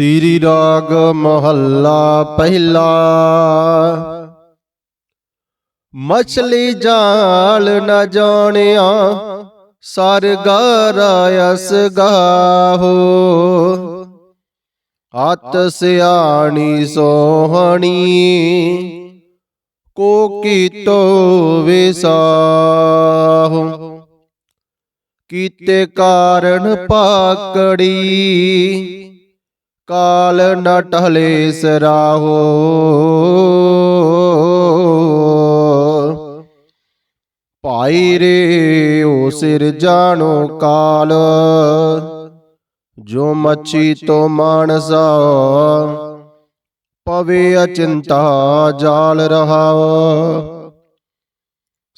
ਸ੍ਰੀ ਰਾਗ ਮਹੱਲਾ ਪਹਿਲਾ। ਮਛਲੀ ਜਾਲ ਨ ਜਾਣਿਆ, ਸਰਗਾ ਰਾਇਸ ਗਾਹੋ ਅਤ ਸਿਆਣੀ ਸੋਹਣੀ, ਕੋ ਕੀਤੋ ਵਿਸਾਹੋ। ਕੀਤੇ ਕਾਰਨ ਪਾਕੜੀ ਕਾਲ ਨ ਟਹਲੇ ਸਰਾਹੋ ਭਾਈ ਰੇ, ਓ ਸਿਰ ਜਾਣੋ ਕਾਲ। ਜੋ ਮੱਛੀ ਤੋ ਮਾਨਸਾ, ਪਵੇ ਅਚਿੰਤਾ ਜਾਲ ਰਹਾ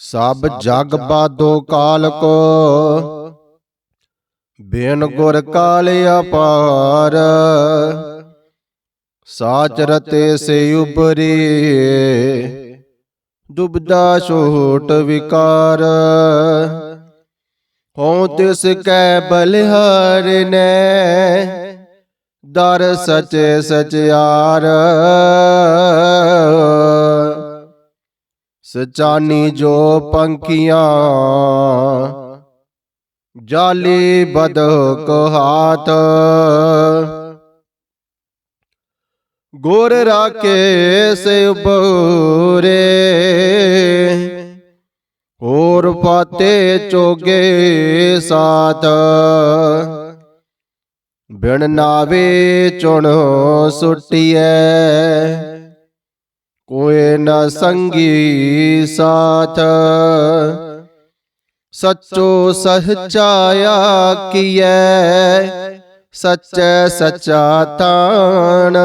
ਸਭ ਜਗ ਬਾਦੋ ਕਾਲ ਕੋ ਬੇਨ ਗੁਰ ਕਾਲ ਅਪਾਰ। ਸਾਚ ਰਤੇ ਸੇ ਉਬਰੇ ਦੁਬਦਾ ਛੋਟ ਵਿਕਾਰ। ਹਉ ਤਿਸ ਕੈ ਬਲਿਹਾਰ ਨੇ। ਦਰ ਸਚੇ ਸਚਿਆਰ। ਸਚਾਨੀ ਜੋ ਪੰਖੀਆਂ। ਜਾਲੀ ਬਦਕ ਹਾਥ। ਗੁਰ ਰਾਕੇ ਸੇ ਉਬਰੇ ਹੋਰ ਪਾਤੇ ਚੋਗੇ ਸਾਥ। ਬਿਨ ਨਾਵੇ ਚੁਣ ਸੁਟਿਐ। ਕੋਏ ਨ ਸੰਗੀ ਸਾਥ। ਸੱਚੋ ਸਹਚਾਇਆ ਕੀਐ? ਸੱਚੈ ਸੱਚਾ ਤਾਣ।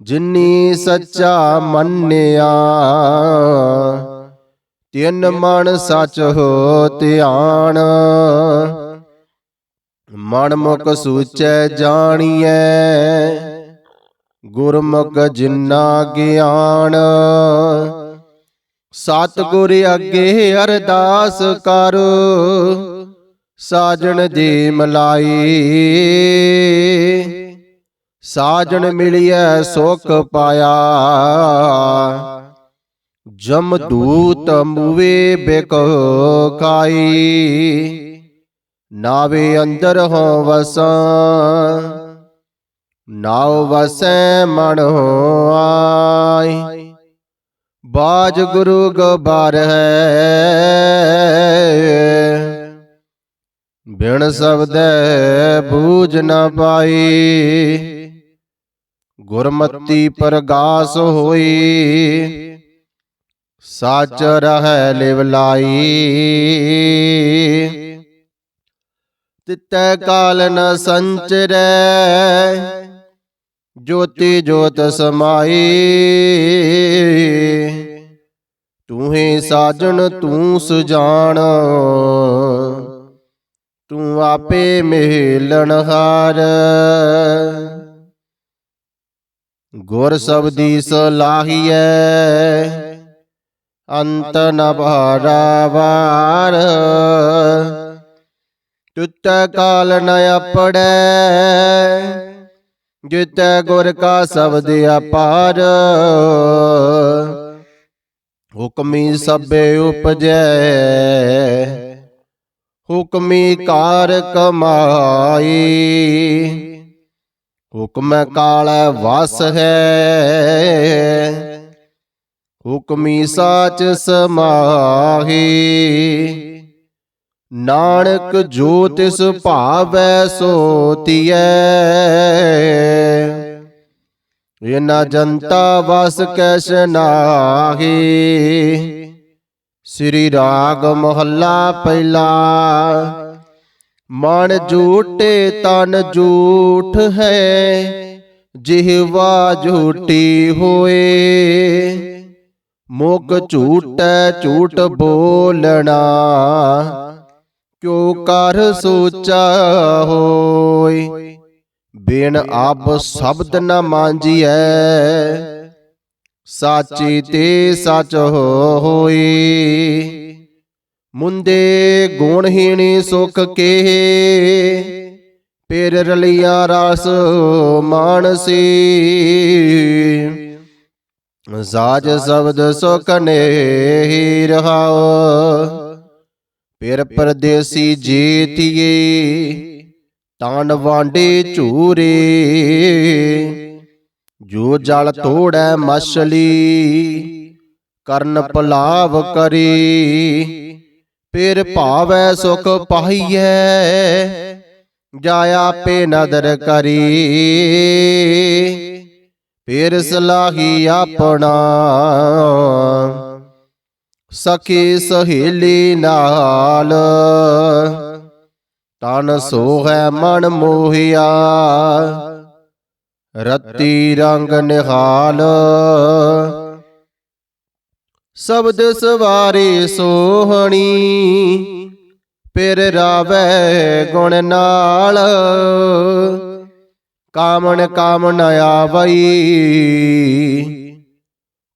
ਜਿਨੀ ਸੱਚਾ ਮੰਨਿਆ, ਤਿੰਨ ਮਨ ਸਚ ਹੋ ਧਿਆਨ। ਮਨ ਮੁਖ ਸੂਚੈ ਜਾਣੀਐ, ਗੁਰਮੁਖ ਜਿਨਾ ਗਿਆਨ। ਸਤਿਗੁਰ ਅੱਗੇ ਅਰਦਾਸ ਕਰ। ਸਾਜਣ ਦੀ ਮਲਾਈ ਸਾਜਣ ਮਿਲਿਐ ਸੁਖ ਪਾਇਆ। ਜਮ ਦੂਤ ਮੂਵੇ ਬਿਕ ਕਾਈ ਨਾਵੇ ਅੰਦਰ ਹੋ ਵਸਾਂ। ਨਾਉ ਵਸੈ ਮਨ ਆਈ। ਬਾਜ ਗੁਰੂ ਗੋਬਾਰ ਹੈ। ਬਿਨ ਸਬਦੈ ਬੂਝ ਨ ਪਾਈ। ਗੁਰਮਤੀ ਪ੍ਰਗਾਸ ਹੋਈ। ਸਾਚ ਰਹਿ ਲਿਵ ਲਾਈ। ਤਿਤੈ ਕਾਲ ਨ ਸੰਚਰੈ। ਜੋਤੀ ਜੋਤ ਸਮਾਈ। ਤੂੰ ਹੀ ਸਾਜਣ ਤੂੰ ਸੁਜਾਨ ਤੂੰ ਆਪੇ ਮਿਲਣ ਹਾਰ। ਗੁਰ ਸਬਦੀ ਸਲਾਹੀਐ ਅੰਤ ਨ ਭਾਰਾਵਾਰ। ਤੁਤ ਕਾਲ ਨ ਅਪੜੈ। ਜਿਤੈ ਗੁਰ ਕਾ ਸ਼ਬਦ ਅਪਾਰ। ਹੁਕਮੀ ਸਭੇ ਉਪਜੈ। ਹੁਕਮੀ ਕਾਰ ਕਮਾਈ। ਹੁਕਮ ਕਾਲ ਵਸ ਹੈ। ਹੁਕਮੀ ਸਾਚ ਸਮਾਹੀ। ਨਾਨਕ ਜੋ ਤਿਸ ਭਾਵੈ ਸੋ ਤੀਐ ਇਨਾ ਜਨਤਾ ਵਸ ਕੈਸ ਨਾਹੀ। ਸ੍ਰੀ ਰਾਗ ਮਹੱਲਾ ਪਹਿਲਾ। ਮਨ ਝੂਟੇ ਤਨ ਝੂਠ ਹੈ ਜਿਹਵਾ ਝੂਟੀ ਹੋਏ। ਮੁਖ ਝੂਟੈ ਝੂਠ ਬੋਲਣਾ ਕਿਉ ਕਰ ਸੋਚਾ ਹੋਏ ਬਿਨ ਆਪ ਸ਼ਬਦ ਨ ਮਾਂਜੀਐ। ਸਾਚੀ ਤੇ ਸਚ ਹੋਈ। ਮੁੰਦੇ ਗੁਣਹੀਣੀ ਸੁਖ ਕੇ ਪੇਰ ਰਲੀਆਂ ਰਸ ਮਾਨਸੀ ਸਾਜ ਸ਼ਬਦ ਸੁਖ ਨੇ ਰਹਾਉ। ਪੇਰ ਪਰਦੇਸੀ ਜੀਤੀਏ ਤਾਂਡ ਵਾਂਡੇ ਝੂਰੇ। ਜੋ ਜਲ ਤੋੜੈ ਮਛਲੀ ਕਰਨ ਪਲਾਵ ਕਰੀ। ਪੇਰ ਭਾਵੈ ਸੁਖ ਪਾਈਐ ਜਾਇਆ ਪੇ ਨਦਰ ਕਰੀ। ਪੇਰ ਸਲਾਹੀ ਆਪਣਾ। ਸਖੀ ਸਹੇਲੀ ਨਾਲ। ਤਨ ਸੋਹੈ ਮਨ ਮੋਹਿਆ। ਰਤੀ ਰੰਗ ਨਿਹਾਲ। ਸ਼ਬਦ ਸਵਾਰੇ ਸੋਹਣੀ ਪਿਰ ਰਾਵੈ ਗੁਣ ਨਾਲ। ਕਾਮਣ ਕਾਮਣ ਆਵਈ।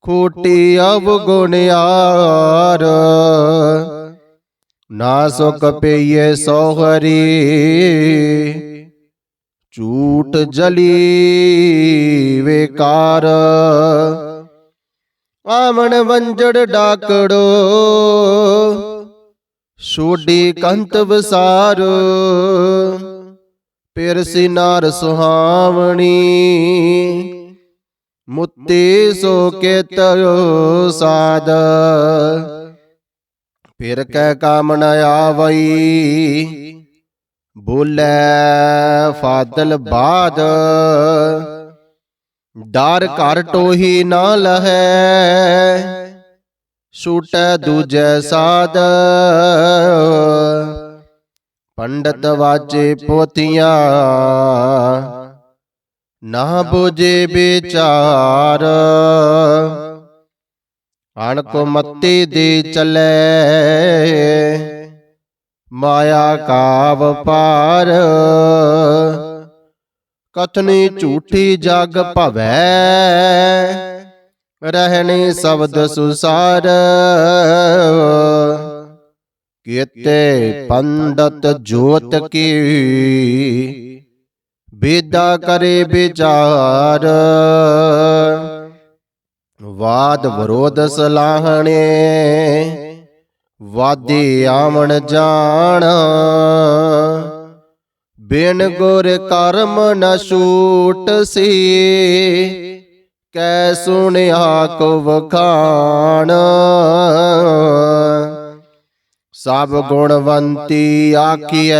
ਖੋਟੀ ਅਵਗੁਣਿਆਰ ਨਾ ਸੁਖ ਪਈਏ ਸੋਹਰੀ, ਝੂਠ ਜਲੀ ਵੇਕਾਰ। ਆਮਣ ਵੰਜੜ ਡਾਕੜੋ ਛੋਡੀ ਕੰਤ ਵਸਾਰ। ਪਿਰਸੀ ਸਿਨਾਰ ਸੁਹਾਵਣੀ ਮੁੱਤੀ ਸੋ ਕੇ ਤਯੋ ਸਾਦ। ਫਿਰ ਕੈ ਕਾਮਣ ਆਵਈ, ਬੋਲੇ ਫਾਦਲ ਬਾਦ। ਡਰ ਘਰ ਟੋਹੀ ਨਾ ਲਹੈ, ਛੂਟੈ ਦੂਜੈ ਸਾਦ। ਪੰਡਤ ਵਾਜੇ ਪੋਤੀਆਂ ਨਾ ਬੁਝੇ ਵਿਚਾਰ। ਅਣ ਕੋ ਮੱਤੀ ਦੇ ਚਲੇ। ਮਾਇਆ ਕਾ ਵਪਾਰ ਕਥਨੀ ਝੂਠੀ ਜਗ ਭਵੈ। ਰਹਿਣੀ ਸ਼ਬਦ ਸੁਸਾਰ। ਕੀਤੇ ਪੰਡਤ ਜੋਤ ਕੀ? ਬੇਦਾ ਕਰੇ ਵਿਚਾਰ। ਵਾਦ ਵਿਰੋਧ ਸਲਾਹਣੇ, ਵਾਦੀ ਆਵਣ ਜਾਣ। ਬਿਨ ਗੁਰ ਕਰਮ ਨ ਛੂਟ ਸੀ, ਕੈ ਸੁਣਿਆ ਕੋ ਵਖਾਣ। ਸਭ ਗੁਣਵੰਤੀ ਆਖੀਐ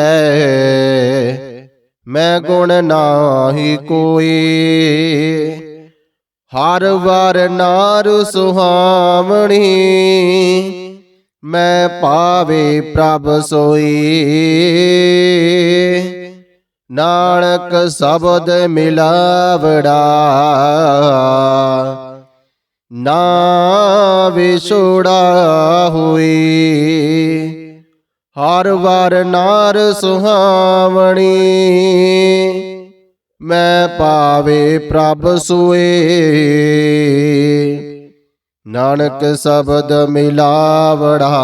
ਮੈਂ ਗੁਣ ਨਾਹੀ ਕੋਈ। ਹਰ ਵਾਰ ਨਾਰ ਸੁਹਾਵਣੀ, ਮੈਂ ਪਾਵੇ ਪ੍ਰਭ ਸੋਈ। ਨਾਨਕ ਸ਼ਬਦ ਮਿਲਾਵੜਾ, ਨਾ ਵਿਛੋੜਾ ਹੋਈ। ਹਰ ਵਾਰ ਨਾਰ ਸੁਹਾਵਣੀ। ਮੈਂ ਪਾਵੇ ਪ੍ਰਭ ਸੋਏ। ਨਾਨਕ ਸ਼ਬਦ ਮਿਲਾਵੜਾ।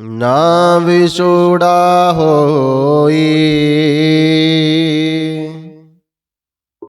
ਨਾ ਵਿਛੋੜਾ ਹੋਈ।